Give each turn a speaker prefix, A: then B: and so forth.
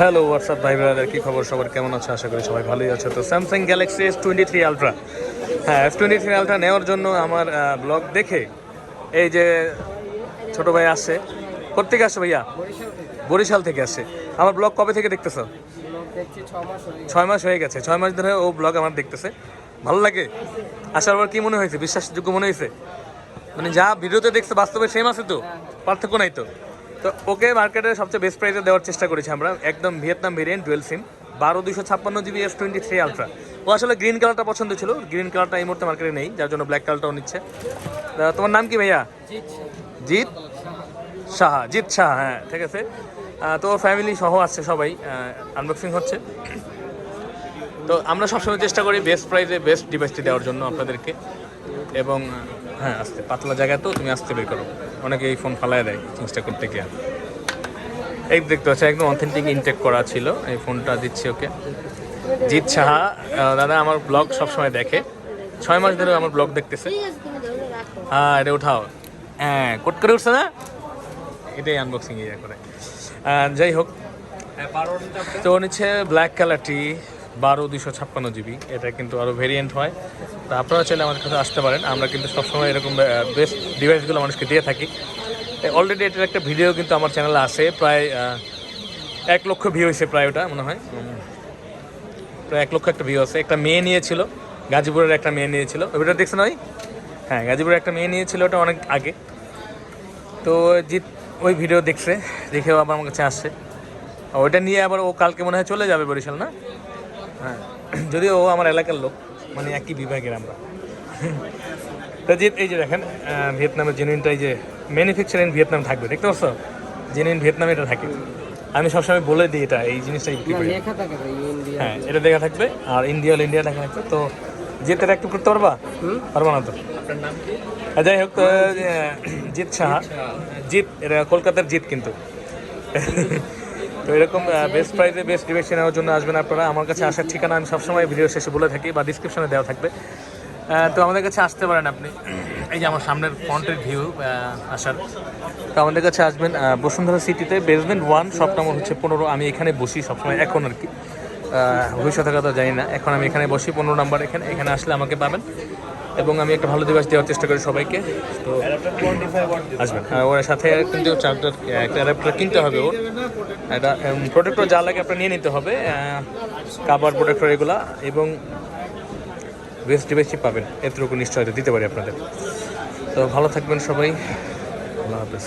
A: Hello WhatsApp ভাই brother কী খবর সবার? কেমন আছে? আশা করি সবাই ভালোই আছে। তো Samsung Galaxy S twenty three Ultra হ্যাঁ এস টোয়েন্টি থ্রি আলট্রা নেওয়ার জন্য আমার ব্লগ দেখে এই যে ছোট ভাই আসছে। কোথেকে আসছে ভাইয়া? বরিশাল থেকে আসছে। আমার ব্লগ কবে থেকে দেখতেছো? ছয় মাস হয়ে গেছে। ছয় মাস ধরে ও ব্লগ আমার দেখতেছে। ভালো লাগে? আসার পর কি মনে হয়েছে? বিশ্বাসযোগ্য মনে হয়েছে? মানে যা ভিডিওতে দেখছে, বাস্তবে সেম আছে তো? পার্থক্য নাই তো? তো ওকে মার্কেটে সবচেয়ে বেস্ট প্রাইসে দেওয়ার চেষ্টা করেছি আমরা। একদম ভিয়েতনাম ভেরিয়েন্ট ডুয়েল সিম বারো দুশো ছাপ্পান্ন GB S twenty three Ultra ও আসলে গ্রিন কালারটা পছন্দ ছিল গ্রিন কালারটা এই মুহূর্তে মার্কেটে নেই, যার জন্য ব্ল্যাক কালারটাও নিচ্ছে। তোমার নাম কি ভাইয়া? জিৎ সাহা, জিৎ শাহ হ্যাঁ ঠিক আছে। তো ফ্যামিলি সহ আসছে সবাই আনবক্সিং হচ্ছে। তো আমরা সবসময় চেষ্টা করি বেস্ট প্রাইসে বেস্ট ডিভাইসটি দেওয়ার জন্য আপনাদেরকে। এবং হ্যাঁ আসতে, পাতলা জায়গা তো তুমি আসতে বের করো। অনেকে এই ফোন ফালায় দেয় জিনিসটা করতে গিয়ে। এই দেখতে পাচ্ছি একদম অথেন্টিক ইনটেক করা ছিল এই ফোনটা দিচ্ছি ওকে। জিৎ সাহা দাদা, আমার ব্লগ সবসময় দেখে। ছয় মাস ধরে আমার ব্লগ দেখতেছে। হ্যাঁ এটা উঠাও। হ্যাঁ কোট করে উঠছে না? এটাই আনবক্সিং ইয়ে করে। যাই হোক। তো নিচ্ছে ব্ল্যাক কালারটি বারো দুশো ছাপ্পান্ন জিবি। এটা কিন্তু আরও ভেরিয়েন্ট হয়। তো আপনারা চাইলে আমাদের কাছে আসতে পারেন। আমরা কিন্তু সবসময় এরকম বেস্ট ডিভাইসগুলো মানুষকে দিয়ে থাকি। অলরেডি এটার একটা ভিডিও কিন্তু আমার চ্যানেলে আসে প্রায় এক লক্ষ ভিউ হয়েছে প্রায় ওটা, মনে হয়। প্রায় এক লক্ষ একটা ভিউ আছে। একটা মেয়ে নিয়েছিল। গাজীপুরের একটা মেয়ে নিয়েছিল। ওইটা দেখছেন ওই হ্যাঁ গাজীপুরের একটা মেয়ে নিয়েছিল ওটা অনেক আগে। তো জিৎ, ওই ভিডিও দেখছে। দেখেও আবার আমার কাছে আসছে। ওইটা নিয়ে আবার ও কালকে মনে হয় চলে যাবে বরিশাল, না? হ্যাঁ। যদিও ও আমার এলাকার লোক মানে একই বিভাগের আমরা। তো জিৎ এই যে দেখেন ভিয়েতনামের জেনুইনটা এই যে ম্যানুফ্যাকচার ইন ভিয়েতনাম থাকবে দেখতে পাচ্ছ? জেনুইন ভিয়েতনামে এটা থাকে। আমি সবসময় বলে দিই এটা এই জিনিসটা বিক্রি করি। হ্যাঁ এটা দেখা থাকবে আর ইন্ডিয়া ইন্ডিয়া দেখা থাকবে। তো জিত এটা একটু করতে পারবা? পারবা না তো? যাই হোক তো জিৎ সাহা জিৎ এটা কলকাতার জিৎ কিন্তু। তো এরকম বেস্ট প্রাইসে বেস্ট ডিভাইস নেওয়ার জন্য আসবেন আপনারা। আমার কাছে আসার ঠিকানা আমি সবসময় ভিডিও শেষে বলে থাকি বা ডিসক্রিপশনে দেওয়া থাকবে। তো আমাদের কাছে আসতে পারেন আপনি। এই যে আমার সামনের ফ্রন্টের ভিউ আসার। তো আমাদের কাছে আসবেন বসুন্ধরা সিটিতে বেসমেন্ট ওয়ান শপ নম্বর হচ্ছে পনেরো। আমি এখানে বসি সবসময়, এখন আর কি। ভবিষ্যতের কথা জানি না। এখন আমি এখানে বসি, পনেরো নাম্বার এখানে এখানে আসলে আমাকে পাবেন। এবং আমি একটা ভালো দিবাস দেওয়ার চেষ্টা করি সবাইকে। তো আসবেন। ওর সাথে কিন্তু চার্জার একটা অ্যাডাপ্টার কিনতে হবে ওর। একটা প্রোটেক্টর যা লাগে আপনার নিয়ে নিতে হবে কাবার প্রোটেক্টর এগুলা, এবং বেস্ট বেশি পাবেন। এতটুকু নিশ্চয়তা দিতে পারি আপনাদের। তো ভালো থাকবেন সবাই। আল্লাহ হাফেজ।